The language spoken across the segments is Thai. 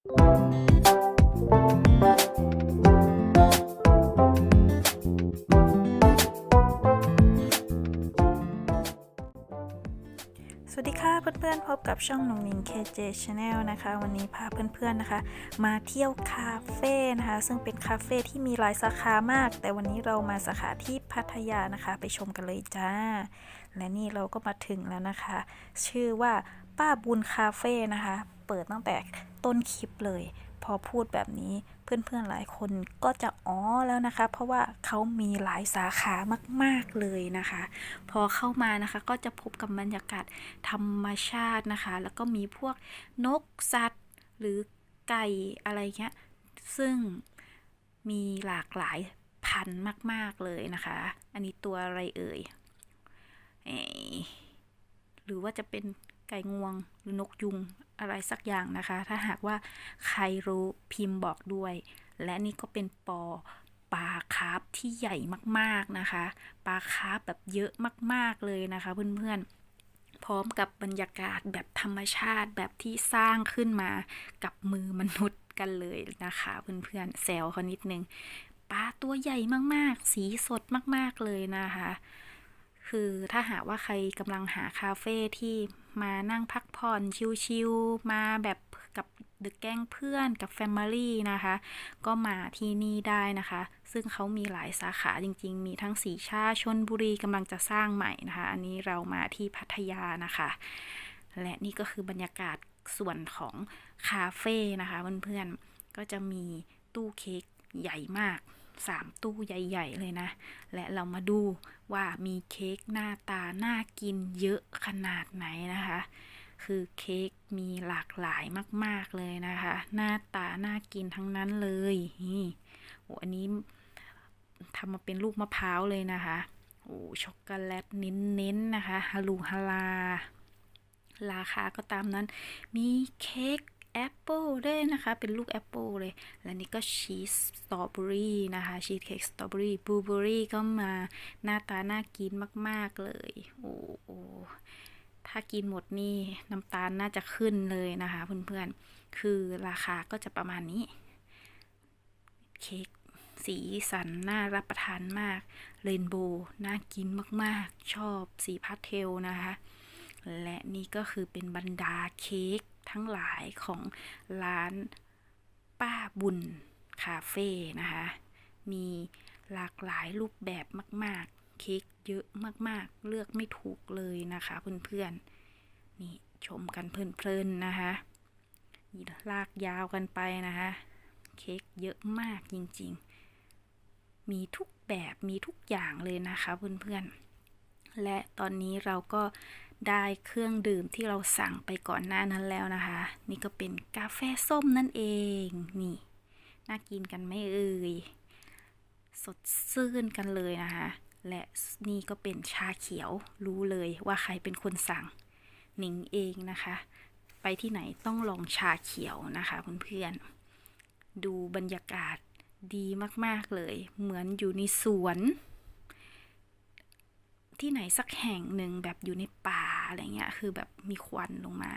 สวัสดีค่ะเพื่อนๆ พบกับช่องนุ่งนิง KJ Channel นะคะ วันนี้พาเพื่อนๆนะคะ มาเที่ยวคาเฟ่นะคะ ซึ่งเป็นคาเฟ่ที่มีหลายสาขามาก แต่วันนี้เรามาสาขาที่พัทยานะคะ ไปชมกันเลยจ้า และนี่เราก็มาถึงแล้วนะคะ ชื่อว่าป้าบุญคาเฟ่นะคะ เปิดตั้งแต่ต้นคลิปเลย พอพูดแบบนี้เพื่อนๆหลายคนก็จะอ๋อแล้วนะคะ เพราะว่าเขามีหลายสาขามาก ๆเลยนะคะ พอเข้ามานะคะก็จะพบกับบรรยากาศธรรมชาตินะคะ แล้วก็มีพวกนกสัตว์ หรือไก่อะไรเงี้ยซึ่งมีหลากหลายพันธุ์มาก ๆ เลยนะคะ อันนี้ตัวอะไรเอ่ย หรือว่าจะเป็น ไก่งวงหรือนกยุงอะไรสักอย่างนะคะ ถ้าหากว่าใครรู้พิมพ์บอกด้วย และนี่ก็เป็นปอปลาคาร์ฟที่ใหญ่มากๆนะคะ ปลาคาร์ฟแบบเยอะมากๆเลยนะคะ เพื่อนๆ พร้อมกับบรรยากาศแบบธรรมชาติแบบที่สร้างขึ้นมากับมือมนุษย์กันเลยนะคะ เพื่อนๆแซวเขานิดนึงปลาตัวใหญ่มากๆ สีสดมากๆเลยนะคะ คือถ้าหากว่าใครกำลังหาคาเฟ่ที่มานั่งพักผ่อนชิลๆมาแบบกับเดอะแก๊งเพื่อนกับแฟมิลี่นะคะ ก็มาที่นี่ได้นะคะ ซึ่งเขามีหลายสาขาจริงๆ มีทั้งสีชาชนบุรีกำลังจะสร้างใหม่นะคะ อันนี้เรามาที่พัทยานะคะ และนี่ก็คือบรรยากาศส่วนของคาเฟ่นะคะเพื่อนๆก็จะมีตู้เค้กใหญ่มาก 3 ตู้ใหญ่ ๆ เลยนะ และเรามาดูว่ามีเค้กหน้าตา น่ากินเยอะขนาดไหนนะคะ คือเค้กมีหลากหลายมาก ๆ เลยนะคะ หน้าตา น่ากินทั้งนั้นเลยนี่โอ้อันนี้ทำมาเป็นลูกมะพร้าวเลยนะคะ โอ้ช็อกโกแลตเน้นๆนะคะฮาลูฮาลา ราคาก็ตามนั้น มีเค้ก แอปเปิลด้วยนะคะ เป็นลูกแอปเปิลเลย และนี่ก็ชีสสตรอเบอรี่นะคะชีสเค้กสตรอเบอรี่บลูเบอรี่ก็มาหน้าตาน่ากินมาก ๆ เลย โอ้โหถ้ากินหมดนี่น้ำตาลน่าจะขึ้นเลยนะคะเพื่อนๆ คือราคาก็จะประมาณนี้ เค้กสีสันน่ารับประทานมากเรนโบว์น่ากินมากๆ ชอบสีพาสเทลนะคะ และนี่ก็คือเป็นบรรดาเค้ก ทั้งหลายของร้านป้าบุญคาเฟ่นะคะ มีหลากหลายรูปแบบมาก ๆ เค้กเยอะมากๆ เลือกไม่ถูกเลยนะคะเพื่อนๆ นี่ชมกันเพลินๆนะคะลากยาวกันไปนะคะ เค้กเยอะมากจริงๆ มีทุกแบบมีทุกอย่างเลยนะคะเพื่อนๆ และตอนนี้เราก็ ได้เครื่องดื่มที่เราสั่งไปก่อนหน้านั้นแล้วนะคะ นี่ก็เป็นกาแฟส้มนั่นเองนี่น่ากินกันไม่เอ่ยสดชื่นกันเลยนะคะ และนี่ก็เป็นชาเขียวรู้เลยว่าใครเป็นคนสั่งหนิงเองนะคะ ไปที่ไหนต้องลองชาเขียวนะคะเพื่อนๆดูบรรยากาศดีมากๆเลย เหมือนอยู่ในสวน ที่ไหนสักแห่งหนึ่งแบบอยู่ในป่า อะไรเงี้ยคือแบบมีควันลงมา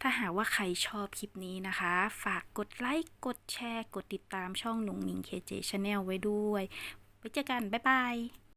ถ้าหากว่าใครชอบคลิปนี้นะคะ ฝากกดไลค์กดแชร์ กดติดตามช่องหนุ่งนิงเคเจชาแนลไว้ด้วย ไว้เจอกัน บ๊ายบาย